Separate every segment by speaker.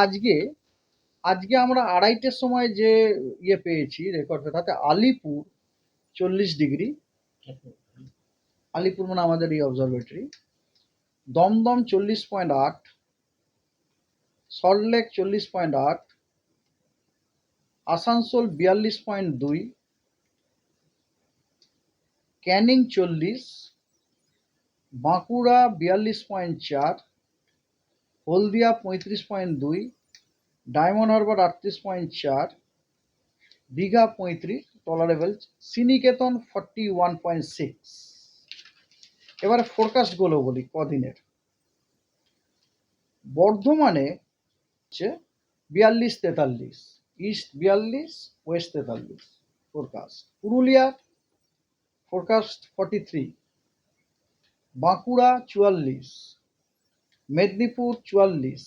Speaker 1: আজকে আজকে আমরা আড়াইটের সময় যে ইয়ে পেয়েছি রেকর্ড তাতে আলিপুর চল্লিশ ডিগ্রি। আলিপুর মানে আমাদের এই অবজারভেটরি দমদম চল্লিশ পয়েন্ট আট সল্টলেক চল্লিশ পয়েন্ট আট, আসানসোল বিয়াল্লিশ পয়েন্ট দুই, ক্যানিং চল্লিশ, বাঁকুড়া বিয়াল্লিশ পয়েন্ট চার হলদিয়া পঁয়ত্রিশ পয়েন্ট দুই, ডায়মন্ড হারবার আটত্রিশ পয়েন্ট চার দীঘা পঁয়ত্রিশ tolerable Santiniketan forty one point six. এবারে ফোরকাস্টগুলো বলি কদিনের। বর্ধমানে হচ্ছে বিয়াল্লিশ তেতাল্লিশ ইস্ট বিয়াল্লিশ ওয়েস্ট তেতাল্লিশ forecast Purulia forecast forty three Bankura চুয়াল্লিশ মেদিনীপুর চুয়াল্লিশ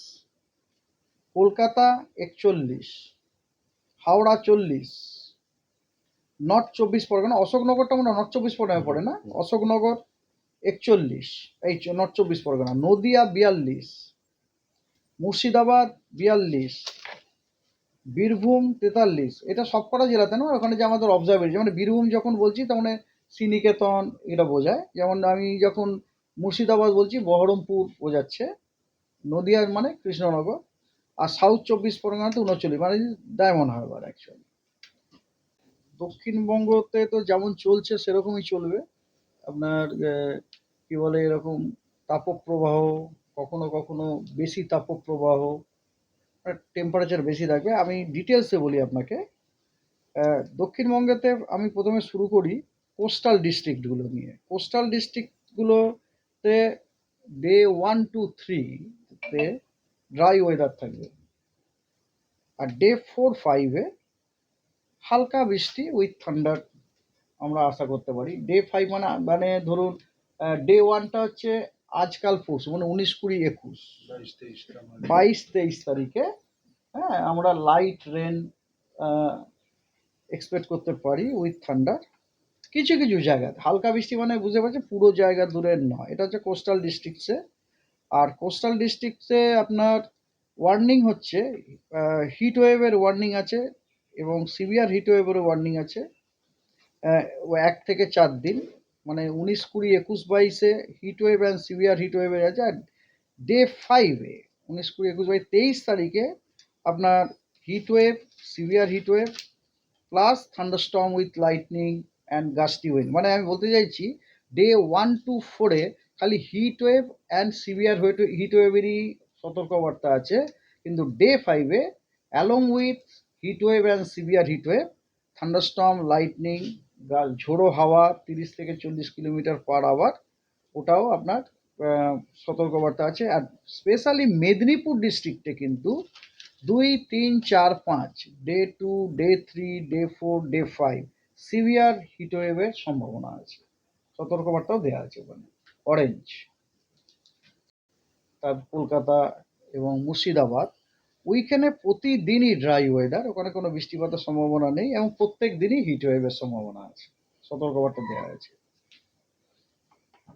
Speaker 1: কলকাতা একচল্লিশ হাওড়া চল্লিশ নর্থ চব্বিশ পরগনা অশোকনগরটা মনে হয় নর্থ চব্বিশ পরগনায় পড়ে না? অশোকনগর একচল্লিশ এই নর্থ চব্বিশ পরগনা নদিয়া বিয়াল্লিশ মুর্শিদাবাদ বিয়াল্লিশ বীরভূম তেতাল্লিশ। এটা সবকটা জেলাতে না ওখানে যে আমাদের অবজারভেটরি মানে বীরভূম যখন বলছি তার মানে শ্রীনিকেতন এটা বোঝায়। যেমন আমি যখন মুর্শিদাবাদ বলছি, বহরমপুর বোঝাচ্ছে নদিয়ার মানে কৃষ্ণনগর। আর সাউথ চব্বিশ পরগনাতে উনচল্লিশ মানে ডায়মন্ড হারবার অ্যাকচুয়ালি দক্ষিণবঙ্গতে তো যেমন চলছে, সেরকমই চলবে। আপনার কি বলে এরকম তাপপ্রবাহ, কখনো কখনো বেশি তাপপ্রবাহ টেম্পারেচার বেশি থাকবে আমি ডিটেলসে বলি আপনাকে। দক্ষিণবঙ্গেতে আমি প্রথমে শুরু করি কোস্টাল ডিস্ট্রিক্টগুলো নিয়ে। কোস্টাল ডিস্ট্রিক্টগুলোতে ডে ওয়ান টু থ্রিতে ড্রাই ওয়েদার থাকবে। আর ডে ফোর ফাইভে হালকা বৃষ্টি উইথ থান্ডার আমরা আশা করতে পারি। ডে ফাইভ মানে মানে ধরুন ডে ওয়ানটা হচ্ছে আজকাল পরশু মানে উনিশ কুড়ি একুশ। বাইশ তেইশ তারিখে হ্যাঁ আমরা লাইট রেন এক্সপেক্ট করতে পারি উইথ থান্ডার কিছু কিছু জায়গায় হালকা বৃষ্টি মানে বুঝতে পারছি পুরো জায়গা দূরের নয়। এটা হচ্ছে কোস্টাল ডিস্ট্রিক্টসে আর কোস্টাল ডিস্ট্রিক্টসে আপনার ওয়ার্নিং হচ্ছে হিট ওয়েভের ওয়ার্নিং আছে এবং সিভিয়ার হিট ওয়েভেরও ওয়ার্নিং আছে। এক থেকে চার দিন মানে উনিশ, কুড়ি, একুশ, বাইশে heat wave and severe heat ওয়েভের আছে। আর ডে ফাইভে উনিশ, কুড়ি, একুশ, বাইশ, তেইশ তারিখে আপনার heat wave severe heat wave plus thunderstorm with lightning and gusty wind মানে আমি বলতে চাইছি ডে ওয়ান টু ফোরে খালি heat wave and severe heat ওয়েভেরই সতর্কবার্তা আছে। কিন্তু ডে ফাইভে along with heat wave and severe heat wave thunderstorm lightning ঝোড়ো হাওয়া, তিরিশ থেকে চল্লিশ কিলোমিটার পার আওয়ার ওটাও আপনার সতর্কবার্তা আছে। আর স্পেশালি মেদিনীপুর ডিস্ট্রিক্টে কিন্তু দুই, তিন, চার, পাঁচ day two day three day four day five severe হিটওয়েভের সম্ভাবনা আছে। সতর্কবার্তাও দেওয়া আছে ওখানে। অরেঞ্জ। তার কলকাতা এবং মুর্শিদাবাদ। ওইখানে প্রতিদিনই ড্রাই ওয়েদার, ওখানে কোনো বৃষ্টিপাতের সম্ভাবনা নেই এবং প্রত্যেক দিনই হিট ওয়েভের সম্ভাবনা আছে। সতর্কবার্তা দেওয়া আছে।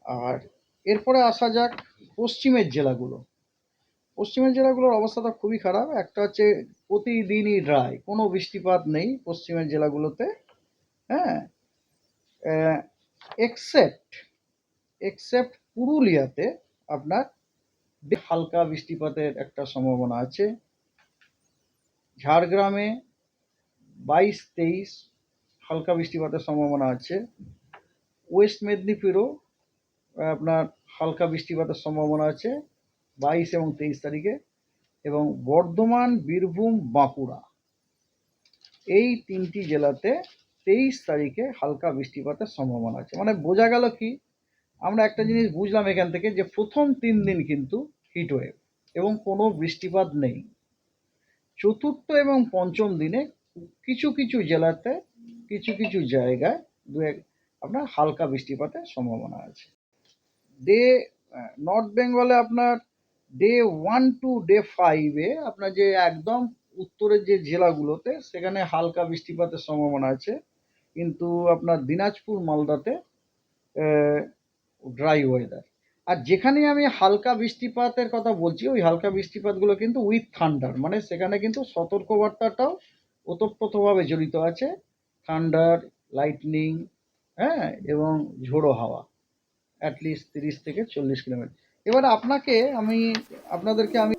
Speaker 1: আর এরপরে আসা যাক পশ্চিমের জেলাগুলো। পশ্চিমের জেলাগুলোর অবস্থাটা খুবই খারাপ। একটা হচ্ছে প্রতিদিনই ড্রাই, কোনো বৃষ্টিপাত নেই পশ্চিমের জেলাগুলোতে। হ্যাঁ? এক্সেপ্ট এক্সেপ্ট পুরুলিয়াতে আপনার হালকা বৃষ্টিপাতের একটা সম্ভাবনা আছে। ঝাড়গ্রামে বাইশ তেইশ হালকা বৃষ্টিপাতের সম্ভাবনা আছে। ওয়েস্ট মেদিনীপুরও আপনার হালকা বৃষ্টিপাতের সম্ভাবনা আছে বাইশ এবং তেইশ তারিখে। এবং বর্ধমান, বীরভূম, বাঁকুড়া এই তিনটি জেলাতে তেইশ তারিখে হালকা বৃষ্টিপাতের সম্ভাবনা আছে। মানে বোঝা গেল কি? আমরা একটা জিনিস বুঝলাম এখান থেকে যে প্রথম তিন দিন কিন্তু হিট ওয়েভ এবং কোনো বৃষ্টিপাত নেই। চতুর্থ এবং পঞ্চম দিনে কিছু কিছু জেলাতে, কিছু কিছু জায়গায় দু এক আপনার হালকা বৃষ্টিপাতের সম্ভাবনা আছে। ডে নর্থ বেঙ্গলে আপনার ডে ওয়ান টু ডে ফাইভে আপনার যে একদম উত্তরের যে জেলাগুলোতে, সেখানে হালকা বৃষ্টিপাতের সম্ভাবনা আছে। কিন্তু আপনার দিনাজপুর, মালদাতে ড্রাই ওয়েদার আর যেখানে আমি হালকা বৃষ্টিপাতের কথা বলছি, ওই হালকা বৃষ্টিপাতগুলো কিন্তু উইথ থান্ডার মানে সেখানে কিন্তু সতর্কবার্তাটাও ওতপ্রোতভাবে জড়িত আছে। থান্ডার লাইটনিং হ্যাঁ এবং ঝোড়ো হাওয়া অ্যাটলিস্ট তিরিশ থেকে চল্লিশ কিলোমিটার। এবার আপনাকে আমি, আপনাদেরকে আমি